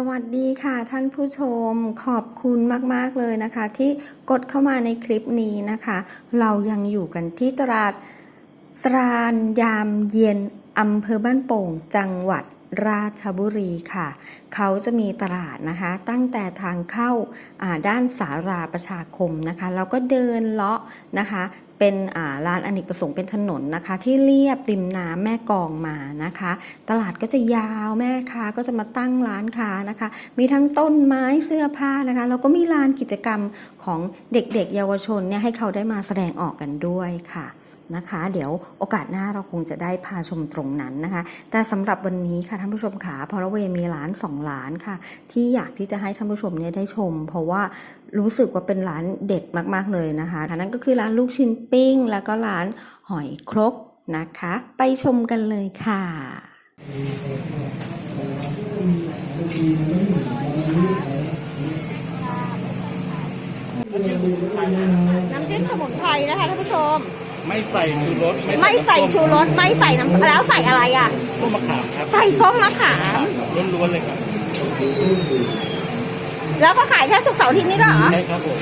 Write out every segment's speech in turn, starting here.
สวัสดีค่ะท่านผู้ชมขอบคุณมาก ๆ เลยนะคะ ที่กดเข้ามาในคลิปนี้นะคะ เรายังอยู่กันที่ตลาดสรานยามเย็นอำเภอบ้านโป่ง จังหวัดราชบุรีค่ะ เขาจะมีตลาดนะคะ ตั้งแต่ทางเข้าอ่าด้านสาราประชาคมนะคะ เราก็เดินเลาะนะคะ เป็นร้านอเนกประสงค์เป็นถนนนะคะ ที่เรียบริมน้ำแม่กองมานะคะ ตลาดก็จะยาวแม่ค้าก็จะมาตั้งร้านค้านะคะ มีทั้งต้นไม้เสื้อผ้านะคะแล้วก็มีลานกิจกรรมของเด็กๆ เยาวชนเนี่ยให้เขาได้มาแสดงออกกันด้วยค่ะนะคะ เดี๋ยวโอกาสหน้าเราคงจะได้พาชมตรงนั้นนะคะ แต่สำหรับวันนี้ค่ะท่านผู้ชมขาพอระเวมีร้านสองร้านค่ะ ที่อยากที่จะให้ท่านผู้ชมเนี่ยได้ชม เพราะว่า รู้สึกว่าเป็นร้านเด็ดมาก ๆ เลยนะคะนั่นก็คือร้านลูกชิ้นปิ้ง แล้วก็ร้านหอยครกนะคะ ไปชมกันเลยค่ะน้ำจิ้มสมุนไพรนะคะท่านผู้ชม ไม่ใส่ชูรสไม่ใส่ชูรสไม่ใส่น้ำแล้วใส่อะไรอะต้มมะขามครับใส่ส้มมะขามล้วนๆเลยครับ แล้วก็ขายแค่สุกร์เสาร์อาทิตย์นี้ด้วยเหรอ ใช่ครับผม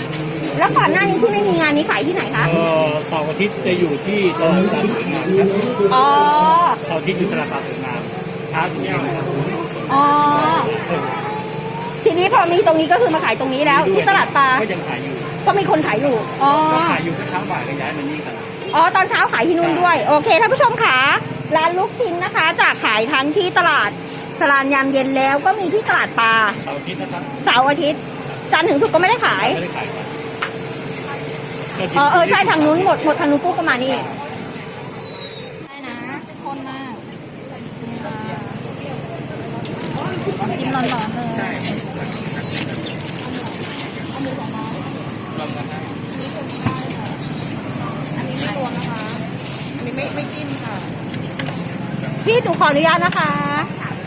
แล้วก่อนหน้านี้ที่ไม่มีงานนี้ขายที่ไหนคะ เอ่อเสาร์อาทิตย์จะอยู่ที่ตลาดสดสวยงามครับอ๋อ เสาร์อาทิตย์อยู่ตลาดสวยงามท้าถึงแยกนะครับอ๋อ ทีนี้พอมีตรงนี้ก็คือมาขายตรงนี้แล้ว ที่ตลาดปลา ก็ยังขายอยู่ก็มีคนขายอยู่ อ๋อ ก็ขายอยู่เช้าบ่ายก็ย้ายมานี่ครับอ๋อ ตอนเช้าขายที่นู่นด้วย โอเคท่านผู้ชมค่ะ ร้านลูกชิ้นนะคะจากขายทั้งที่ตลาด สลานยามเย็นแล้วก็มีที่ตลาดปลาเสาร์อาทิตย์นะครับเสาร์อาทิตย์จันทร์ถึงศุกร์ก็ไม่ได้ขาย ไม่ได้ขายครับอ๋อเออใช่ทางนู้นหมดหมดทางนู้นปุ๊บก็มานี่ ได้นะคนมากกินร้อนๆเลย ลองกันได้อันนี้ไม่รวมนะคะ อันนี้ไม่ไม่จิ้มค่ะ พี่หนูขออนุญาตนะคะ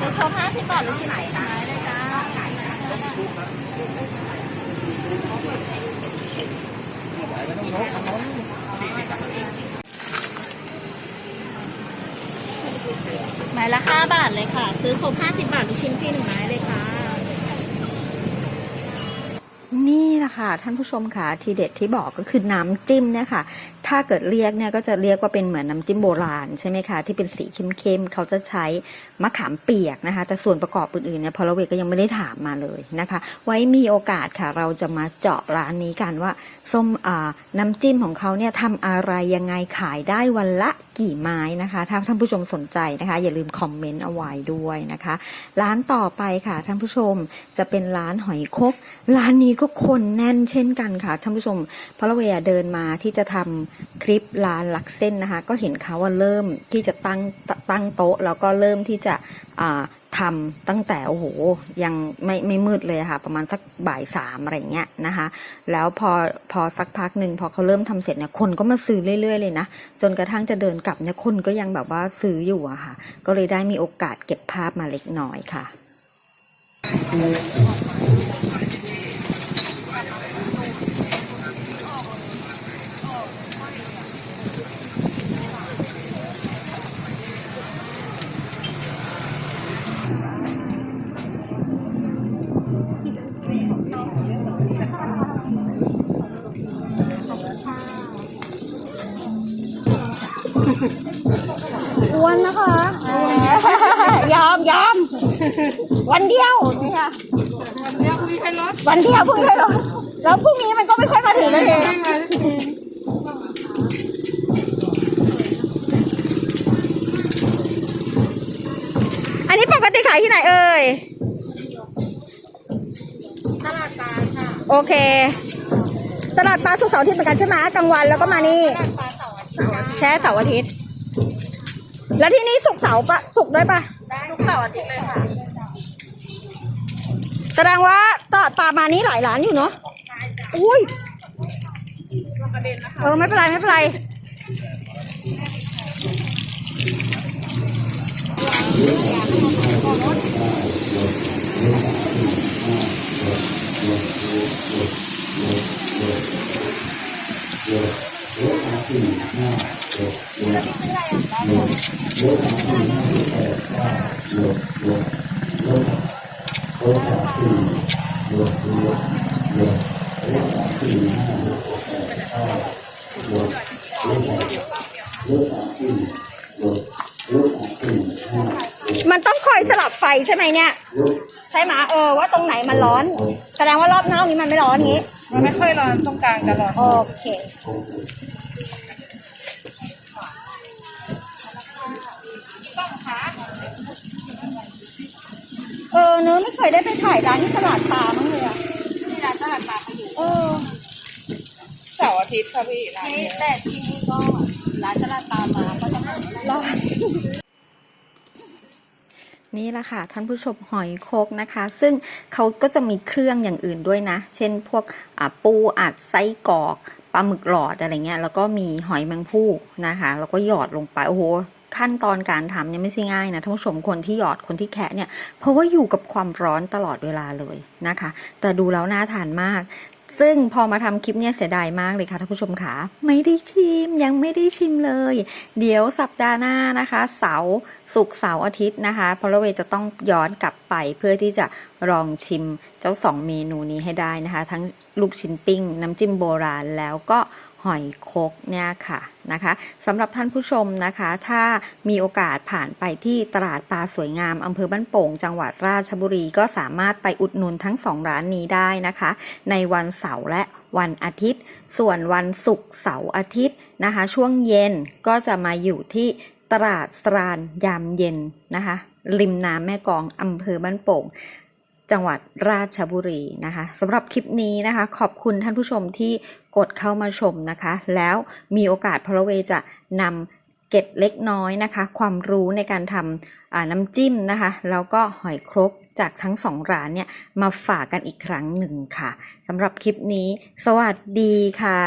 หนูชอบห้าสิบบาทหรือที่ไหนคะได้จ้าไม้ละห้าบาทเลยค่ะ ซื้อครบห้าสิบบาทลูกชิ้นฟรีหนึ่งไม้เลยค่ะนี่แหละค่ะท่านผู้ชมค่ะทีเด็ดที่บอกก็คือน้ำจิ้มเนี่ยค่ะ ถ้าเกิดเรียกเนี่ยก็จะเรียกว่าเป็นเหมือนน้ำจิ้มโบราณใช่ไหมคะที่เป็นสีเข้มๆเขาจะใช้มะขามเปียกนะคะ แต่ส่วนประกอบอื่นๆเนี่ยพอลเวก็ยังไม่ได้ถามมาเลยนะคะ ไว้มีโอกาสค่ะ เราจะมาเจาะร้านนี้กันว่า ส้มอ่าน้ำจิ้มของเขาเนี่ยทำอะไรยังไงขายได้วันละกี่ไม้นะคะ ถ้าท่านผู้ชมสนใจนะคะ อย่าลืมคอมเมนต์เอาไว้ด้วยนะคะ ร้านต่อไปค่ะท่านผู้ชมจะเป็นร้านหอยคกร้านนี้ก็คนแน่นเช่นกันค่ะท่านผู้ชมเพราะเวลาเดินมาที่จะทำคลิปร้านลักเส้นนะคะ ก็เห็นเขาว่าเริ่มที่จะตั้งตั้งโต๊ะ แล้วก็เริ่มที่จะอ่า ทำตั้งแต่โอ้โหยังไม่ไม่มืดเลยค่ะ ประมาณสักบ่ายสามอะไรเงี้ยนะคะ แล้วพอพอสักพักหนึ่งพอเขาเริ่มทำเสร็จเนี่ยคนก็มาซื้อเรื่อยๆเลยนะจนกระทั่งจะเดินกลับเนี่ยคนก็ยังแบบว่าซื้ออยู่อะค่ะ ก็เลยได้มีโอกาสเก็บภาพมาเล็กน้อยค่ะ อ้วนนะคะยอมยอมวันเดียวนี่ค่ะวันเดียวคุยให้รถวันเดียวเพิ่งเคยลงแล้วพรุ่งนี้มันก็ไม่ค่อยมาถึงเลยอันนี้ปกติขายที่ไหนเอ่ย ตลาดปลาค่ะ โอเค ตลาดปลาสุกร์เสาร์อาทิตย์เหมือนกันใช่ไหมกลางวันแล้วก็มานี่ ตลาดปลา แช่เสาร์อาทิตย์ แล้วที่นี่สุกร์เสาร์ปะสุกร์ด้วยปะได้ทุกเสาร์อาทิตย์เลยค่ะแสดงว่าตลาดปลามานี้หลายร้านอยู่เนาะ อุ้ยประเด็นนะคะเออไม่เป็นไรไม่เป็นไรร มันต้องคอยสลับไฟใช่ไหมเนี่ย ใช่ไหมเออว่าตรงไหนมันร้อน แสดงว่ารอบนอกนี้มันไม่ร้อนงี้ มันไม่ค่อยร้อนตรงกลางจะร้อน โอเค เออเนื้อะไม่เคยได้ไปถ่ายร้านที่ตลาดปลามั้งเลยอะที่ร้านตลาดปลาเขาอยู่เออ เสาร์อาทิตย์ค่ะพี่ร้านนี่นี้แต่ที่นี่ก็ร้านตลาดปลามาก็จะเปิดร้อนนี่แหละค่ะท่านผู้ชมหอยโคกนะคะ ซึ่งเขาก็จะมีเครื่องอย่างอื่นด้วยนะ เช่นพวกอ่าปูอัดไส้กรอกปลาหมึกหลอดอะไรเงี้ยแล้วก็มีหอยแมงผู้นะคะ แล้วก็หยอดลงไปโอ้โห ขั้นตอนการทำเนี่ยไม่ใช่ง่ายนะท่านผู้ชมคนที่หยอดคนที่แคะเนี่ยเพราะว่าอยู่กับความร้อนตลอดเวลาเลยนะคะ แต่ดูแล้วน่าทานมาก ซึ่งพอมาทำคลิปเนี่ยเสียดายมากเลยค่ะท่านผู้ชมค่ะไม่ได้ชิมยังไม่ได้ชิมเลย เดี๋ยวสัปดาห์หน้านะคะ เสาร์ศุกร์เสาร์อาทิตย์นะคะพลเวจะต้องย้อนกลับไปเพื่อที่จะลองชิมเจ้าสองเมนูนี้ให้ได้นะคะ ทั้งลูกชิ้นปิ้ง น้ำจิ้มโบราณแล้วก็ หอยคกเนี่ยค่ะนะคะสำหรับท่านผู้ชมนะคะ ถ้ามีโอกาสผ่านไปที่ตลาดปลาสวยงามอำเภอบ้านโป่ง จังหวัดราชบุรีก็สามารถไปอุดหนุนทั้งสองร้านนี้ได้นะคะ ในวันเสาร์และวันอาทิตย์ ส่วนวันศุกร์เสาร์อาทิตย์นะคะ ช่วงเย็นก็จะมาอยู่ที่ตลาดสรานยามเย็นนะคะริมน้ำแม่กองอำเภอบ้านโป่ง จังหวัดราชบุรีนะคะสำหรับคลิปนี้นะคะ ขอบคุณท่านผู้ชมที่กดเข้ามาชมนะคะ แล้วมีโอกาสพลเวจะนำเก็ดเล็กน้อยนะคะ ความรู้ในการทำน้ำจิ้มนะคะ แล้วก็หอยครกจากทั้งสองร้านเนี่ยมาฝากกันอีกครั้งหนึ่งค่ะสำหรับคลิปนี้ สวัสดีค่ะ